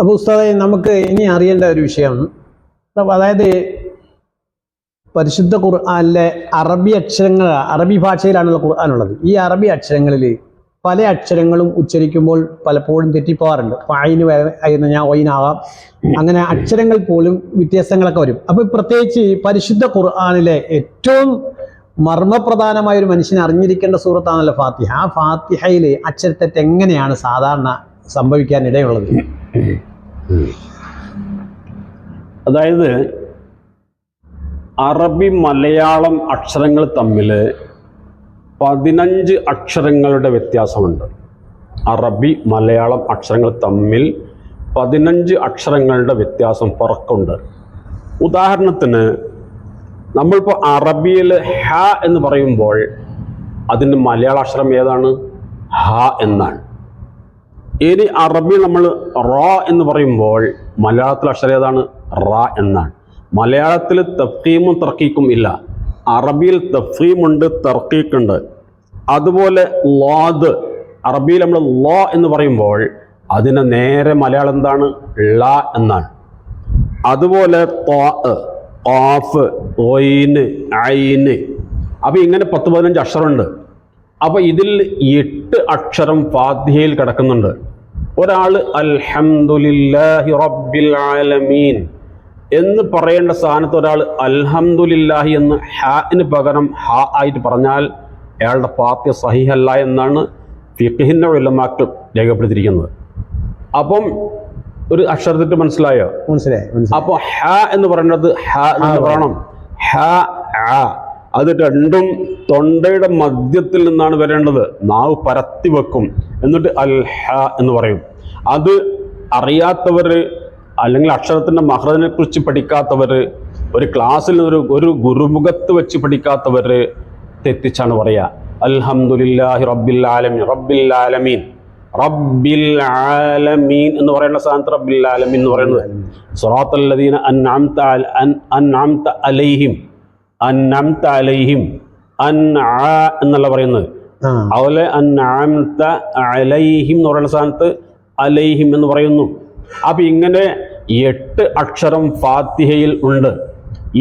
അപ്പോൾ ഉസ്താദെ നമുക്ക് ഇനി അറിയേണ്ട ഒരു വിഷയം. അപ്പൊ അതായത് പരിശുദ്ധ ഖുർആാനിലെ അറബി അക്ഷരങ്ങൾ അറബി ഭാഷയിലാണല്ലോ ഖുർആാനുള്ളത് ഈ അറബി അക്ഷരങ്ങളിൽ പല അക്ഷരങ്ങളും ഉച്ചരിക്കുമ്പോൾ പലപ്പോഴും തെറ്റിപ്പോകാറുണ്ട് ഇപ്പൊ അയിന് ഞാൻ ഒയിനാവാം അങ്ങനെ അക്ഷരങ്ങൾ പോലും വ്യത്യാസങ്ങളൊക്കെ വരും. അപ്പോൾ പ്രത്യേകിച്ച് പരിശുദ്ധ ഖുർആാനിലെ ഏറ്റവും മർമ്മപ്രധാനമായ ഒരു മനുഷ്യനെ അറിഞ്ഞിരിക്കേണ്ട സൂറത്താണല്ലോ ഫാത്തിഹ. ആ ഫാത്തിഹയിൽ അക്ഷരത്തെറ്റ് എങ്ങനെയാണ് സാധാരണ സംഭവിക്കാൻ ഇടയുള്ളത് അതായത് അറബി മലയാളം അക്ഷരങ്ങൾ തമ്മിൽ പതിനഞ്ച് അക്ഷരങ്ങളുടെ വ്യത്യാസമുണ്ട്. അറബി മലയാളം അക്ഷരങ്ങൾ തമ്മിൽ പതിനഞ്ച് അക്ഷരങ്ങളുടെ വ്യത്യാസം പുറക്കുണ്ട്. ഉദാഹരണത്തിന് നമ്മളിപ്പോൾ അറബിയിൽ ഹ എന്ന് പറയുമ്പോൾ അതിന്റെ മലയാള അക്ഷരം ഏതാണ്? ഹ എന്നാണ്. ഇനി അറബി നമ്മൾ റോ എന്ന് പറയുമ്പോൾ മലയാളത്തിൽ അക്ഷരം ഏതാണ്? റ എന്നാണ്. മലയാളത്തിൽ തഫീമും തർക്കീക്കും ഇല്ല. അറബിയിൽ തഫീമുണ്ട് തർക്കീക്കുണ്ട് അതുപോലെ ലോദ് അറബിയിൽ നമ്മൾ ലോ എന്ന് പറയുമ്പോൾ അതിന് നേരെ മലയാളം എന്താണ്? ള എന്നാണ്. അതുപോലെ ഓഫ് ഒയിന് ഐന് അപ്പോൾ ഇങ്ങനെ പത്ത് പതിനഞ്ച് അക്ഷരമുണ്ട്. അപ്പോൾ ഇതിൽ എട്ട് അക്ഷരം ഫാത്തിഹയിൽ കിടക്കുന്നുണ്ട്. ഒരാൾ അൽഹംദുലില്ലാഹി റബ്ബിൽ ആലമീൻ എന്ന് പറയേണ്ട സ്ഥാനത്ത് ഒരാൾ അൽഹംദുലില്ലാഹി എന്ന് ഹാന് പകരം ഹാ ആയിട്ട് പറഞ്ഞാൽ അയാളുടെ ഫാത്തിഹ സഹിഹല്ല എന്നാണ് ഫിഖിന്റെ ഉലമാക്കൾ രേഖപ്പെടുത്തിയിരിക്കുന്നത്. അപ്പം ഒരു അക്ഷരത്തിട്ട് മനസ്സിലായോ? മനസ്സിലായി അപ്പോൾ അപ്പൊ ഹ എന്ന് പറയുന്നത് ഹ എന്ന് പറയണം. ഹ ആ. അത് രണ്ടും തൊണ്ടയുടെ മധ്യത്തിൽ നിന്നാണ് വരേണ്ടത്. നാവ് പരത്തി വെക്കും. എന്നിട്ട് അൽ ഹ എന്ന് പറയും. അത് അറിയാത്തവര് അല്ലെങ്കിൽ അക്ഷരത്തിന്റെ മഹ്റജിനെ കുറിച്ച് പഠിക്കാത്തവര് ഒരു ക്ലാസ്സിൽ ഒരു ഒരു ഗുരുമുഖത്ത് വെച്ച് പഠിക്കാത്തവര് തെറ്റിച്ചാണ് പറയുക അൽഹംദുലില്ലാഹി റബ്ബിൽ ആലമീൻ റബ്ബിൽ ആലമീൻ റബ്ബിൽ ആലമീൻ എന്ന് പറയുന്ന സ്ഥാനത്ത് റബ്ബിൽ ആലമീൻ എന്ന് പറയുന്നത്. സൊറാത്തല്ലദീൻ അൻ അൻ- അലൈഹിം. അൻഅംത അലൈഹിം. അൻആ എന്നല്ല പറയുന്നത്. അതുപോലെ അലൈഹിം എന്ന് പറയുന്ന സ്ഥാനത്ത് അലൈഹിം എന്ന് പറയുന്നു. അപ്പൊ ഇങ്ങനെ എട്ട് അക്ഷരം ഫാത്തിഹയിൽ ഉണ്ട്.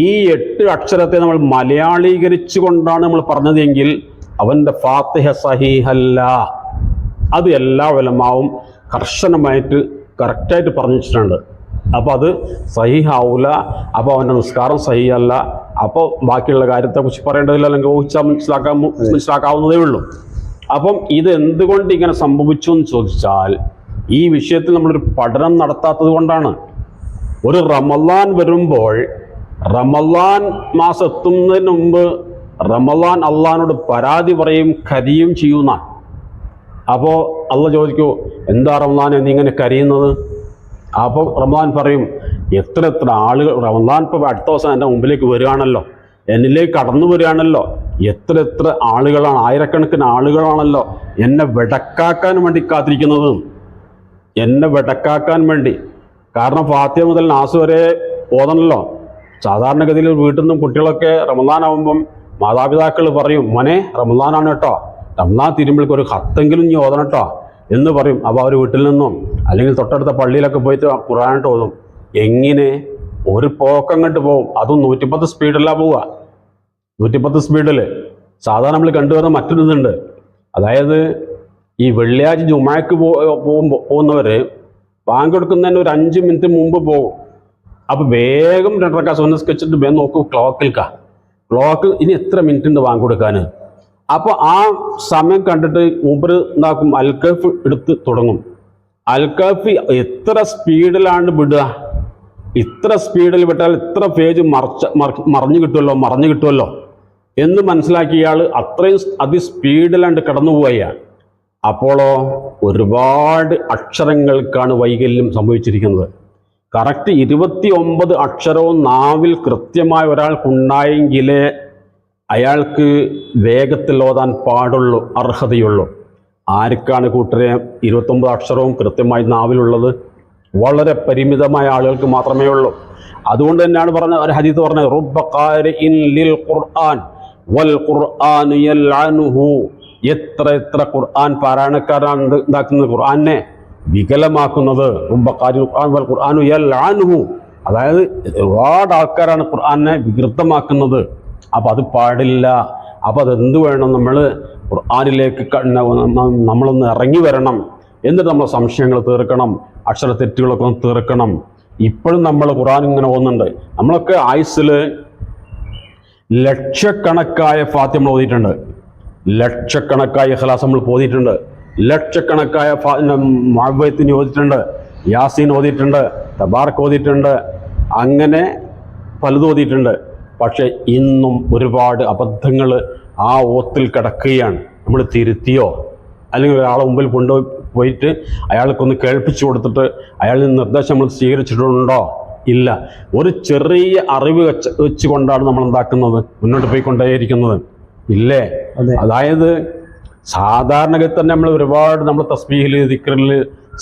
ഈ എട്ട് അക്ഷരത്തെ നമ്മൾ മലയാളീകരിച്ചു കൊണ്ടാണ് നമ്മൾ പറഞ്ഞതെങ്കിൽ അവന്റെ ഫാത്തിഹ സഹീഹല്ല. അത് എല്ലാ വലമാവും കർശനമായിട്ട് കറക്റ്റായിട്ട് പറഞ്ഞു വെച്ചിട്ടുണ്ട് അപ്പോൾ അത് സഹിഹാവൂല. അപ്പോൾ അവന്റെ നിസ്കാരം സഹിയല്ല അപ്പോൾ ബാക്കിയുള്ള കാര്യത്തെക്കുറിച്ച് പറയേണ്ടതില്ല അല്ലെങ്കിൽ ഊഹിച്ചാൽ മനസ്സിലാക്കാൻ മനസ്സിലാക്കാവുന്നതേ ഉള്ളൂ. അപ്പം ഇത് എന്തുകൊണ്ട് ഇങ്ങനെ സംഭവിച്ചു എന്ന് ചോദിച്ചാൽ ഈ വിഷയത്തിൽ നമ്മളൊരു പഠനം നടത്താത്തത് കൊണ്ടാണ്. ഒരു റമലാൻ വരുമ്പോൾ റമലാൻ മാസം എത്തുന്നതിന് മുമ്പ് റമലാൻ അള്ളഹാനോട് പരാതി പറയും കരിയും ചെയ്യുന്ന അപ്പോൾ അള്ള ചോദിക്കൂ എന്താ റമലാൻ എന്നിങ്ങനെ കരയുന്നത്? അപ്പോൾ റമദാൻ പറയും എത്ര എത്ര ആളുകൾ റമദാൻ ഇപ്പോൾ അടുത്ത ദിവസം എന്റെ മുമ്പിലേക്ക് വരികയാണല്ലോ. എന്നിലേക്ക് കടന്നു വരികയാണല്ലോ. എത്ര എത്ര ആളുകളാണ് ആയിരക്കണക്കിന് ആളുകളാണല്ലോ എന്നെ വിടക്കാക്കാൻ വേണ്ടി കാത്തിരിക്കുന്നത്. എന്നെ വിടക്കാക്കാൻ വേണ്ടി. കാരണം ഫാത്തിയ മുതൽ നാസ് വരെ ഓതണല്ലോ. സാധാരണഗതിയിൽ വീട്ടിൽ നിന്നും കുട്ടികളൊക്കെ റമദാൻ ആവുമ്പം മാതാപിതാക്കൾ പറയും മോനെ റമദാനാണ് കേട്ടോ. റമദാൻ തിരുമ്പോഴേക്ക് ഒരു ഹത്തെങ്കിലും നീ ഓതണം കേട്ടോ. എന്ന് പറയും. അപ്പോൾ അവർ വീട്ടിൽ നിന്നും അല്ലെങ്കിൽ തൊട്ടടുത്ത പള്ളിയിലൊക്കെ പോയിട്ട് ഖുറാനായിട്ട് ഓതും. എങ്ങനെ ഒരു പോക്കങ്ങോട്ട് പോകും അതും നൂറ്റിപ്പത്ത് സ്പീഡിലാ പോവുക. നൂറ്റിപ്പത്ത് സ്പീഡിൽ സാധാരണ നമ്മൾ കണ്ടുവരുന്ന മറ്റൊരു ഇതുണ്ട്. അതായത് ഈ വെള്ളിയാഴ്ച ജുമാക്ക് പോകുമ്പോൾ പോകുന്നവർ ബാങ്ക് കൊടുക്കുന്നതിന് ഒരു അഞ്ച് മിനിറ്റ് മുമ്പ് പോകും. അപ്പോൾ വേഗം രണ്ടരക്ക സുനസ്കരിച്ചിട്ട് വേഗം നോക്കും ക്ലോക്കിൽക്ക ക്ലോക്ക് ഇനി എത്ര മിനിറ്റ് ഉണ്ട് ബാങ്ക് കൊടുക്കാൻ അപ്പോൾ ആ സമയം കണ്ടിട്ട് മൂപ്പർ എന്താക്കും അൽക്കഫ് എടുത്ത് തുടങ്ങും. അൽക്കഫ് എത്ര സ്പീഡിലാണ് വിടുക? ഇത്ര സ്പീഡിൽ വിട്ടാൽ ഇത്ര പേജ് മറച്ച മറ- മറിഞ്ഞു കിട്ടുമല്ലോ മറഞ്ഞു കിട്ടുമല്ലോ എന്ന് മനസ്സിലാക്കിയ ഇയാൾ അത്രയും അതിസ്പീഡിലാണ്ട് കടന്നു പോവുകയാണ്. അപ്പോളോ ഒരുപാട് അക്ഷരങ്ങൾക്കാണ് വൈകല്യം സംഭവിച്ചിരിക്കുന്നത്. കറക്റ്റ് ഇരുപത്തി ഒമ്പത് അക്ഷരവും നാവിൽ കൃത്യമായ ഒരാൾക്കുണ്ടായെങ്കിലേ അയാൾക്ക് വേഗത്തിൽ ഓതാൻ പാടുള്ളൂ അർഹതയുള്ളൂ. ആർക്കാണ് കൂട്ടരെ ഇരുപത്തൊമ്പത് അക്ഷരവും കൃത്യമായി നാവിലുള്ളത്? വളരെ പരിമിതമായ ആളുകൾക്ക് മാത്രമേ ഉള്ളൂ. അതുകൊണ്ട് തന്നെയാണ് പറഞ്ഞ ഒരു ഹദീത്ത് പറഞ്ഞത് "റുബ്ബ ഖാരിഇൻ ലിൽ ഖുർആൻ വൽ ഖുർആൻ യൽഅനുഹു. എത്ര എത്ര ഖുർആൻ പാരായണക്കാരാണ് ഉണ്ടാക്കുന്നത് ഖുർആനെ വികലമാക്കുന്നത് റുബ്ബ ഖാരി ഖുർആൻ വൽ ഖുർആനു യൽഅനുഹു. അതായത് ഒരുപാട് ആൾക്കാരാണ് ഖുർആനെ വികൃതമാക്കുന്നത്. അപ്പം അത് പാടില്ല. അപ്പം അതെന്ത് വേണം നമ്മൾ ഖുർആനിലേക്ക് നമ്മളൊന്ന് ഇറങ്ങി വരണം. എന്നിട്ട് നമ്മൾ സംശയങ്ങൾ തീർക്കണം അക്ഷര തെറ്റുകളൊക്കെ ഒന്ന് തീർക്കണം. ഇപ്പോഴും നമ്മൾ ഖുറാൻ ഇങ്ങനെ പോകുന്നുണ്ട് നമ്മളൊക്കെ ആയുസ്സിൽ ലക്ഷക്കണക്കായ ഫാത്തി നമ്മൾ ഓതിയിട്ടുണ്ട്. ലക്ഷക്കണക്കായ ഇഖ്ലാസ് നമ്മൾ ഓതിയിട്ടുണ്ട്. ലക്ഷക്കണക്കായ മാവ്യത്തിന് ഓതിയിട്ടുണ്ട്. യാസീൻ ഓതിയിട്ടുണ്ട്. തബാർക്ക് ഓതിയിട്ടുണ്ട്. അങ്ങനെ പലതും ഓതിയിട്ടുണ്ട്. പക്ഷെ ഇന്നും ഒരുപാട് അബദ്ധങ്ങൾ ആ ഓത്തിൽ കിടക്കുകയാണ്. നമ്മൾ തിരുത്തിയോ? അല്ലെങ്കിൽ ഒരാളെ മുമ്പിൽ കൊണ്ടുപോയി പോയിട്ട് അയാൾക്കൊന്ന് കേൾപ്പിച്ചു കൊടുത്തിട്ട് അയാളിൽ നിർദ്ദേശം നമ്മൾ സ്വീകരിച്ചിട്ടുണ്ടോ? ഇല്ല. ഒരു ചെറിയ അറിവ് വെച്ച് വെച്ചുകൊണ്ടാണ് നമ്മൾ എന്താക്കുന്നത്? മുന്നോട്ട് പോയിക്കൊണ്ടേയിരിക്കുന്നത്. ഇല്ലേ? അതായത് സാധാരണഗതി തന്നെ നമ്മൾ ഒരുപാട് നമ്മൾ തസ്ബീഹിൽ ദിക്റിൽ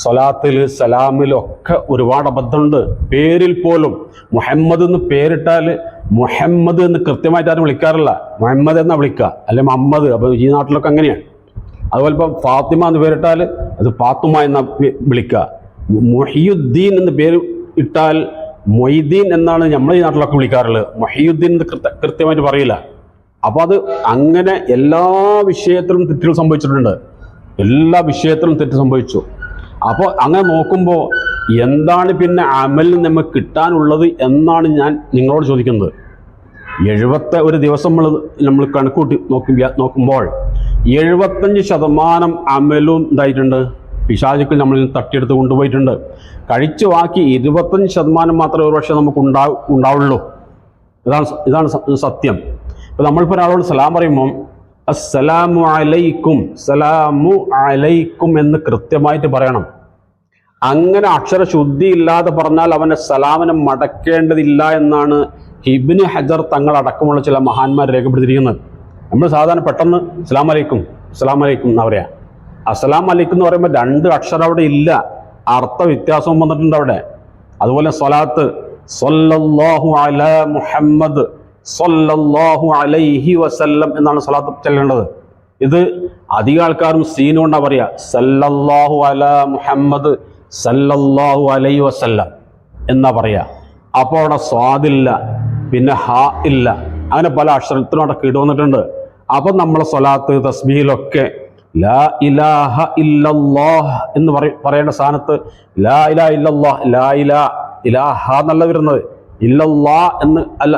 സ്വലാത്തിൽ സലാമിൽ ഒക്കെ ഒരുപാട് അബദ്ധമുണ്ട്. പേരിൽ പോലും മുഹമ്മദ് എന്ന് പേരിട്ടാൽ മുഹമ്മദ് എന്ന് കൃത്യമായിട്ട് ആരും വിളിക്കാറില്ല. മുഹമ്മദ് എന്നാണ് വിളിക്കുക അല്ലെ മുഹമ്മദ്. അപ്പോൾ ഈ നാട്ടിലൊക്കെ അങ്ങനെയാണ്. അതുപോലെ ഇപ്പം ഫാത്തിമ എന്ന് പേരിട്ടാൽ അത് പാത്തുമ എന്ന വിളിക്കുക. മൊഹിയുദ്ദീൻ എന്ന പേര് ഇട്ടാൽ മൊയ്തീൻ എന്നാണ് നമ്മൾ ഈ നാട്ടിലൊക്കെ വിളിക്കാറുള്ളത്. മൊഹിയുദ്ദീൻ എന്ന് കൃത്യ കൃത്യമായിട്ട് പറയില്ല. അപ്പോൾ അത് അങ്ങനെ എല്ലാ വിഷയത്തിലും തെറ്റുകൾ സംഭവിച്ചിട്ടുണ്ട്. എല്ലാ വിഷയത്തിലും തെറ്റ് സംഭവിച്ചു. അപ്പോൾ അങ്ങനെ നോക്കുമ്പോൾ എന്താണ് പിന്നെ അമലിൽ നമുക്ക് കിട്ടാനുള്ളത് എന്നാണ് ഞാൻ നിങ്ങളോട് ചോദിക്കുന്നത്. എഴുപത്തെ ഒരു ദിവസം നമ്മൾ നമ്മൾ കണക്കൂട്ടി നോക്കി നോക്കുമ്പോൾ എഴുപത്തഞ്ച് ശതമാനം അമലും എന്തായിട്ടുണ്ട് പിശാചുക്കൾ നിന്ന് തട്ടിയെടുത്ത് കൊണ്ടുപോയിട്ടുണ്ട്. കഴിച്ചു ബാക്കി ഇരുപത്തഞ്ച് ശതമാനം മാത്രമേ ഒരു പക്ഷേ നമുക്ക് ഉണ്ടാ ഉണ്ടാവുള്ളൂ. ഇതാണ് ഇതാണ് സത്യം. ഇപ്പം നമ്മളിപ്പോൾ ഒരാളോട് സലാം പറയുമ്പം അസ്സലാമു അലൈക്കും സലാമു അലൈക്കും എന്ന് കൃത്യമായിട്ട് പറയണം. അങ്ങനെ അക്ഷരശുദ്ധി ഇല്ലാതെ പറഞ്ഞാൽ അവന്റെ സലാമിനെ മടക്കേണ്ടതില്ല എന്നാണ് ഹിബിന് ഹജർ തങ്ങൾ അടക്കമുള്ള ചില മഹാന്മാർ രേഖപ്പെടുത്തിയിരിക്കുന്നത്. നമ്മൾ സാധാരണ പെട്ടെന്ന് അസ്സലാം അലൈക്കും അസ്സലാം അലൈക്കും എന്നാ പറയാ. അസ്സലാം അലൈക്കും എന്ന് പറയുമ്പോൾ രണ്ട് അക്ഷരം അവിടെ ഇല്ല. അർത്ഥ വ്യത്യാസവും വന്നിട്ടുണ്ട് അവിടെ. അതുപോലെ സ്വലാത്ത് സ്വല്ലല്ലാഹു അലാ മുഹമ്മദ് സ്വല്ലല്ലാഹു അലൈഹി വസല്ലം എന്നാണ് സ്വലാത്ത് ചെല്ലേണ്ടത്. ഇത് അധിക ആൾക്കാരും സീനുകൊണ്ടാ പറയുക പറയാ. സല്ലല്ലാഹു അല മുഹമ്മദ് സല്ലല്ലാഹു അലൈ വസല്ലം എന്നാ പറയാ. അപ്പോൾ അവിടെ സ്വാദില്ല പിന്നെ ഹാ ഇല്ല. അങ്ങനെ പല അക്ഷരത്തിനും അവിടെ കീടുവന്നിട്ടുണ്ട് അപ്പം നമ്മളെ സ്വലാത്ത് തസ്ബീലൊക്കെ ലാ ഇലാഹ ഇല്ലല്ലാഹ് എന്ന് പറ പറയേണ്ട സ്ഥാനത്ത് ലാ ഇലാ ഇല്ലല്ലാഹ് ലാ ഇലാ ഇലാഹ എന്നല്ല വരുന്നത്. ഇല്ലല്ലാ എന്ന് അല്ല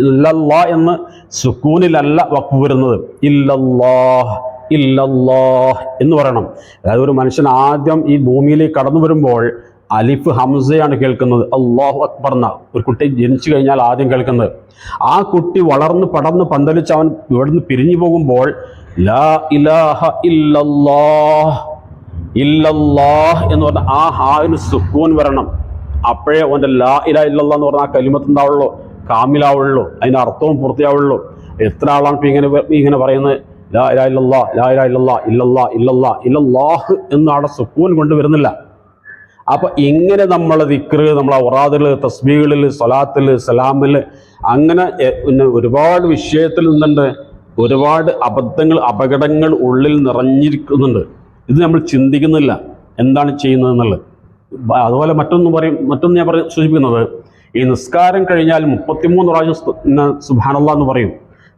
ഇല്ലല്ലാ എന്ന് സുക്കൂനിലല്ല വക്കു വരുന്നത്. ഇല്ലല്ലാഹ് ഇല്ലല്ലാഹ് എന്ന് പറയണം. അതായത് ഒരു മനുഷ്യൻ ആദ്യം ഈ ഭൂമിയിലേക്ക് കടന്നു വരുമ്പോൾ അലിഫ് ഹംസയാണ് കേൾക്കുന്നത്. അള്ളാഹു അക്ബർ എന്ന ഒരു കുട്ടി ജനിച്ചു കഴിഞ്ഞാൽ ആദ്യം കേൾക്കുന്നത്. ആ കുട്ടി വളർന്ന് പടർന്ന് പന്തലിച്ച് അവൻ ഇവിടുന്ന് പിരിഞ്ഞു പോകുമ്പോൾ ലാ ഇലാഹ ഇല്ലല്ലാഹ് ഇല്ലല്ലാഹ് എന്ന് പറഞ്ഞ ആ ഹാവിന് സുക്കൂൻ വരണം. അപ്പോഴേ അവന്റെ ലാ ഇലാ ഇല്ലല്ലാ എന്ന് പറഞ്ഞാൽ ആ കലിമത്ത് ഉണ്ടാവുള്ളൂ കാമിലാവുള്ളൂ. അതിന്റെ അർത്ഥവും പൂർത്തിയാവുള്ളൂ. എത്ര ആളാണ് ഇപ്പം ഇങ്ങനെ ഇങ്ങനെ പറയുന്നത്? ലാ ഇലാ ഇല്ലല്ലാ ലാ ഇലാ ഇല്ലല്ലാ ഇല്ലല്ലാ ഇല്ലല്ലാ ഇല്ലല്ലാഹ് എന്ന് അവിടെ സുക്കൂൻ കൊണ്ടുവരുന്നില്ല അപ്പൊ ഇങ്ങനെ നമ്മൾ ദിക്റ് നമ്മൾ ഉറാദിൽ തസ്ബീകളിൽ സൊലാത്തിൽ സലാമിൽ അങ്ങനെ പിന്നെ ഒരുപാട് വിഷയത്തിൽ നിന്നുണ്ട്. ഒരുപാട് അബദ്ധങ്ങൾ അപകടങ്ങൾ ഉള്ളിൽ നിറഞ്ഞിരിക്കുന്നുണ്ട്. ഇത് നമ്മൾ ചിന്തിക്കുന്നില്ല. എന്താണ് ചെയ്യുന്നതെന്നുള്ളത് അതുപോലെ മറ്റൊന്ന് പറയും മറ്റൊന്ന് ഞാൻ പറയും സൂചിപ്പിക്കുന്നത് ഈ നിസ്കാരം കഴിഞ്ഞാൽ മുപ്പത്തിമൂന്ന് പ്രാവശ്യം പിന്നെ എന്ന് പറയും.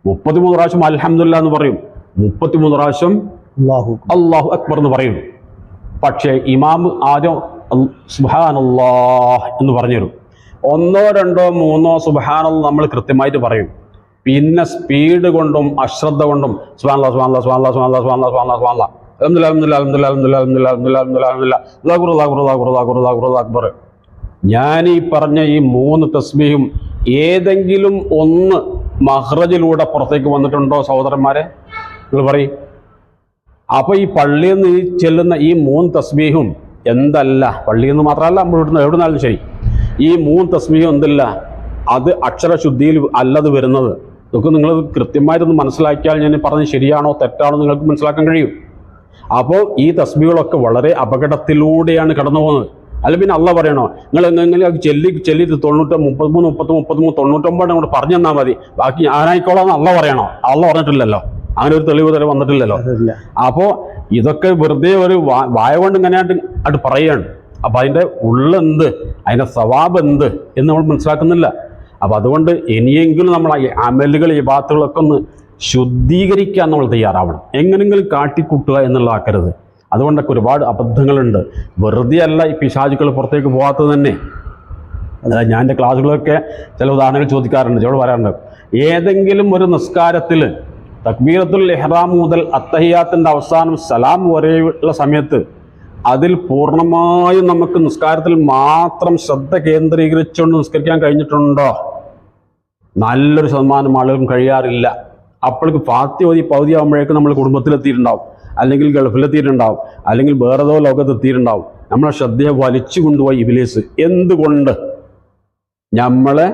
മുപ്പത്തിമൂന്ന് പ്രാവശ്യം അലഹമില്ല എന്ന് പറയും. മുപ്പത്തിമൂന്ന് പ്രാവശ്യം അള്ളാഹു അള്ളാഹു അക്ബർ എന്ന് പറയും. പക്ഷേ ഇമാം ആദ്യം സുബാനല്ലാഹ് എന്ന് പറഞ്ഞു ഒന്നോ രണ്ടോ മൂന്നോ സുബാനല്ല നമ്മൾ കൃത്യമായിട്ട് പറയും. പിന്നെ സ്പീഡ് കൊണ്ടും അശ്രദ്ധ കൊണ്ടും സുബാനല്ല സുബാനല്ല സുബാനല്ല സുബാനല്ല സുബാനല്ല സുബാനല്ല സുബാനല്ല അക്ബർ ഞാൻ ഈ പറഞ്ഞ ഈ മൂന്ന് തസ്ബീഹും ഏതെങ്കിലും ഒന്ന് മഹ്റജിലൂടെ പുറത്തേക്ക് വന്നിട്ടുണ്ടോ സഹോദരന്മാരെ? നിങ്ങൾ പറയും. അപ്പൊ ഈ പള്ളിയിൽ നിന്ന് ചെല്ലുന്ന ഈ മൂന്ന് തസ്ബീഹും എന്തല്ല പള്ളിയിൽ നിന്ന് മാത്രമല്ല നമ്മൾ ഇവിടുന്ന് എവിടെ നിന്നാലും ശരി. ഈ മൂന്ന് തസ്മിയും എന്തല്ല? അത് അക്ഷരശുദ്ധിയിൽ അല്ലത് വരുന്നത്. ഇതൊക്കെ നിങ്ങൾ കൃത്യമായിട്ടൊന്ന് മനസ്സിലാക്കിയാൽ ഞാൻ പറഞ്ഞത് ശരിയാണോ തെറ്റാണോ നിങ്ങൾക്ക് മനസ്സിലാക്കാൻ കഴിയും. അപ്പോൾ ഈ തസ്മികളൊക്കെ വളരെ അപകടത്തിലൂടെയാണ് കടന്നു പോകുന്നത്. അല്ല പിന്നെ അല്ല പറയണോ? നിങ്ങൾ എങ്ങനെ ചെല്ലി ചെല്ലി തൊണ്ണൂറ്റി മുപ്പത്തിമൂന്ന് മുപ്പത്തി മുപ്പത്തിമൂന്ന് തൊണ്ണൂറ്റൊമ്പത് അങ്ങോട്ട് പറഞ്ഞു തന്നാൽ മതി. ബാക്കി ഞാനായിക്കോളാം എന്ന് അല്ല പറയണോ? അല്ല പറഞ്ഞിട്ടില്ലല്ലോ. അങ്ങനെ ഒരു തെളിവ് തരം വന്നിട്ടില്ലല്ലോ. അപ്പോൾ ഇതൊക്കെ വെറുതെ ഒരു വായ കൊണ്ട് ഇങ്ങനെയായിട്ട് അത് പറയുകയാണ് അപ്പം അതിന്റെ ഉള്ളെന്ത് അതിന്റെ സ്വഭാവം എന്ത്? എന്ന് നമ്മൾ മനസ്സിലാക്കുന്നില്ല. അപ്പം അതുകൊണ്ട് ഇനിയെങ്കിലും നമ്മൾ അമലുകൾ ഈ ബാത്തുകളൊക്കെ ഒന്ന് ശുദ്ധീകരിക്കാൻ നമ്മൾ തയ്യാറാവണം. എങ്ങനെങ്കിലും കാട്ടിക്കൂട്ടുക എന്നുള്ളതാക്കരുത് അതുകൊണ്ടൊക്കെ ഒരുപാട് അബദ്ധങ്ങളുണ്ട്. വെറുതെ അല്ല ഈ പിശാചുക്കൾ പുറത്തേക്ക് പോകാത്തത് തന്നെ. അതായത് ഞാൻ എന്റെ ക്ലാസ്സുകളൊക്കെ ചില ഉദാഹരണങ്ങൾ ചോദിക്കാറുണ്ട്. ചോട് പറയാറുണ്ട് ഏതെങ്കിലും ഒരു നിസ്കാരത്തിൽ തക്ബീറത്തുൽ ഇഹ്റാം മുതൽ അത്തഹിയാത്തിന്റെ അവസാനം സലാം വരെയുള്ള സമയത്ത് അതിൽ പൂർണമായും നമുക്ക് നിസ്കാരത്തിൽ മാത്രം ശ്രദ്ധ കേന്ദ്രീകരിച്ചുകൊണ്ട് നിസ്കരിക്കാൻ കഴിഞ്ഞിട്ടുണ്ടോ? നല്ലൊരു ശതമാനം ആളുകളും കഴിയാറില്ല. അപ്പോഴേക്ക് പാത്തി ഓതി പകുതി ആകുമ്പോഴേക്കും നമ്മൾ കുടുംബത്തിലെത്തിയിട്ടുണ്ടാവും. അല്ലെങ്കിൽ ഗൾഫിലെത്തിയിട്ടുണ്ടാവും. അല്ലെങ്കിൽ വേറെ ഏതോ ലോകത്തെത്തിയിട്ടുണ്ടാവും. നമ്മളെ ശ്രദ്ധയെ വലിച്ചു കൊണ്ടുപോയി ഇബിലേസ്. എന്തുകൊണ്ട്? നമ്മളെ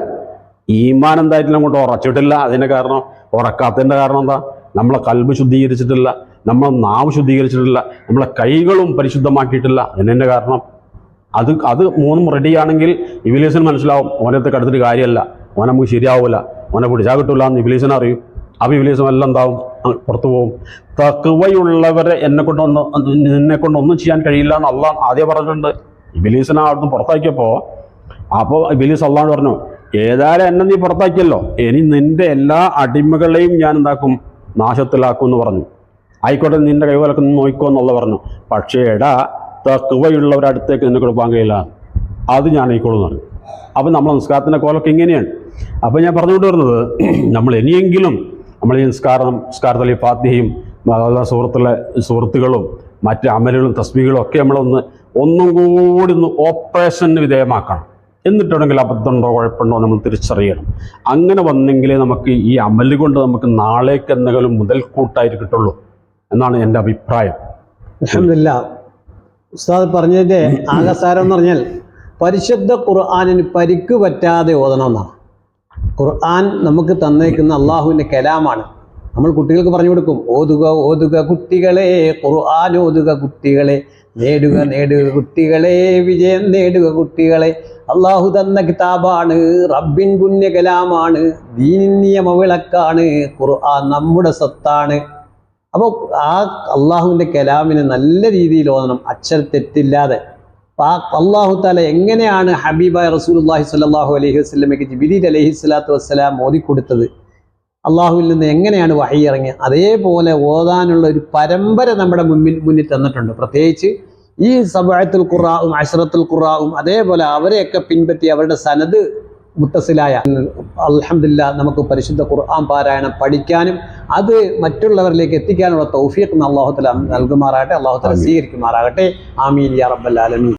ഈമാൻ അങ്ങോട്ട് ഉറച്ചിട്ടില്ല. അതിന്റെ കാരണം ഉറക്കാത്തതിന്റെ കാരണം എന്താ? നമ്മളെ കൽബ് ശുദ്ധീകരിച്ചിട്ടില്ല നമ്മളെ നാവ് ശുദ്ധീകരിച്ചിട്ടില്ല നമ്മളെ കൈകളും പരിശുദ്ധമാക്കിയിട്ടില്ല. എന്നതിന്റെ കാരണം? അത് അത് മൂന്നും റെഡിയാണെങ്കിൽ ഇബിലീസിന് മനസ്സിലാവും ഓനത്തെ കടുത്തിട്ട് കാര്യമല്ല. ഓനെ നമുക്ക് ശരിയാവില്ല ഓനെ പിടിച്ചാൽ കിട്ടില്ല എന്ന് ഇബിലീസിനെ അറിയും. അപ്പോൾ ഇബിലീസും എല്ലാം എന്താവും? പുറത്തു പോകും. തക്കുവയുള്ളവരെ എന്നെ കൊണ്ടൊന്നും നിന്നെ കൊണ്ടൊന്നും ചെയ്യാൻ കഴിയില്ല എന്ന് അള്ളാഹ് ആദ്യം പറഞ്ഞിട്ടുണ്ട്. ഇബിലീസിനെ അവിടുന്ന് പുറത്താക്കിയപ്പോൾ അപ്പോൾ ഇബിലീസ് അള്ളാഹ് പറഞ്ഞു ഏതായാലും എന്നെ നീ പുറത്താക്കിയല്ലോ. ഇനി നിന്റെ എല്ലാ അടിമകളെയും ഞാൻ എന്താക്കും? നാശത്തിലാക്കും എന്ന് പറഞ്ഞു. ആയിക്കോട്ടെ നിന്റെ കൈവലൊക്കെ നോക്കിക്കോ നോക്കോ എന്നുള്ള പറഞ്ഞു. പക്ഷേ എടാ തക്കുവയുള്ളവരുടെ അടുത്തേക്ക് നിന്നെ കൊടുക്കാൻ കഴിയില്ല. അത് ഞാൻ ആയിക്കോളൂ പറഞ്ഞു. അപ്പം നമ്മൾ നിസ്കാരത്തിന്റെ കോലൊക്കെ ഇങ്ങനെയാണ്. അപ്പോൾ ഞാൻ പറഞ്ഞുകൊണ്ട് വരുന്നത് നമ്മൾ ഇനിയെങ്കിലും നമ്മൾ ഈ നിസ്കാരം നിസ്കാരത്തിലെ ഫാത്തിഹയും സുഹൃത്തുക്കളെ സുഹൃത്തുക്കളും മറ്റ് അമലുകളും തസ്മികളും ഒക്കെ നമ്മളൊന്ന് ഒന്നും കൂടി ഒന്ന് ഓപ്പറേഷന് വിധേയമാക്കണം. എന്നിട്ടുണ്ടെങ്കിൽ അബദ്ധമുണ്ടോ കുഴപ്പമുണ്ടോ നമ്മൾ തിരിച്ചറിയണം. അങ്ങനെ വന്നെങ്കിലേ നമുക്ക് ഈ അമൽ കൊണ്ട് നമുക്ക് നാളേക്ക് എന്തെങ്കിലും മുതൽക്കൂട്ടായിട്ട് കിട്ടുള്ളൂ എന്നാണ് എന്റെ അഭിപ്രായം. അൽഹംദുലില്ലാ. ഉസ്താദ് പറഞ്ഞതിന്റെ ആകസാരം എന്ന് പറഞ്ഞാൽ പരിശുദ്ധ ഖുർആാനിന് പരിക്ക് പറ്റാതെ ഓതണം എന്നാണ്. ഖുർആൻ നമുക്ക് തന്നേക്കുന്ന അള്ളാഹുവിന്റെ കലാമാണ്. നമ്മൾ കുട്ടികൾക്ക് പറഞ്ഞു കൊടുക്കും ഓതുക ഓതുക കുട്ടികളെ ഖുർആൻ ഓതുക കുട്ടികളെ. നേടുക നേടുക കുട്ടികളെ വിജയം നേടുക കുട്ടികളെ. അള്ളാഹു തന്ന കിതാബാണ് റബ്ബിൻ പുണ്യ കലാമാണ് ദീനിൻ നിയമ വിളക്കാണ് ഖുർആൻ നമ്മുടെ സ്വത്താണ്. അപ്പോൾ ആ അള്ളാഹുവിന്റെ കലാമിനെ നല്ല രീതിയിൽ ഓതണം അക്ഷര തെറ്റില്ലാതെ. ആ അള്ളാഹു താല എങ്ങനെയാണ് ഹബീബായ റസൂലുള്ളാഹി സ്വല്ലല്ലാഹു അലൈഹി വസ്ലമയ്ക്ക് ജിബിലി അലൈഹി സ്വലാത്തു വസ്സലാം ഓതിക്കൊടുത്തത് അള്ളാഹുവിൽ നിന്ന് എങ്ങനെയാണ് വഴിയിറങ്ങിയത് ഇറങ്ങിയത്? അതേപോലെ ഓതാനുള്ള ഒരു പരമ്പര നമ്മുടെ മുന്നിൽ മുന്നിൽ തന്നിട്ടുണ്ട്. പ്രത്യേകിച്ച് ഈ സബഅത്തുൽ ഖുറാവും അഷറത്തുൽ ഖുറാവും അതേപോലെ അവരെയൊക്കെ പിൻപറ്റി അവരുടെ സനത് മുത്തസിലായ. അലഹമില്ല നമുക്ക് പരിശുദ്ധ ഖുർആൻ പാരായണം പഠിക്കാനും അത് മറ്റുള്ളവരിലേക്ക് എത്തിക്കാനുള്ള തൗഫീഖ് അള്ളാഹുത്തല നൽകുമാറാകട്ടെ. അള്ളാഹുത്തല. സ്വീകരിക്കുമാറാകട്ടെ. ആമീൻ യാ റബ്ബൽ ആലമീൻ.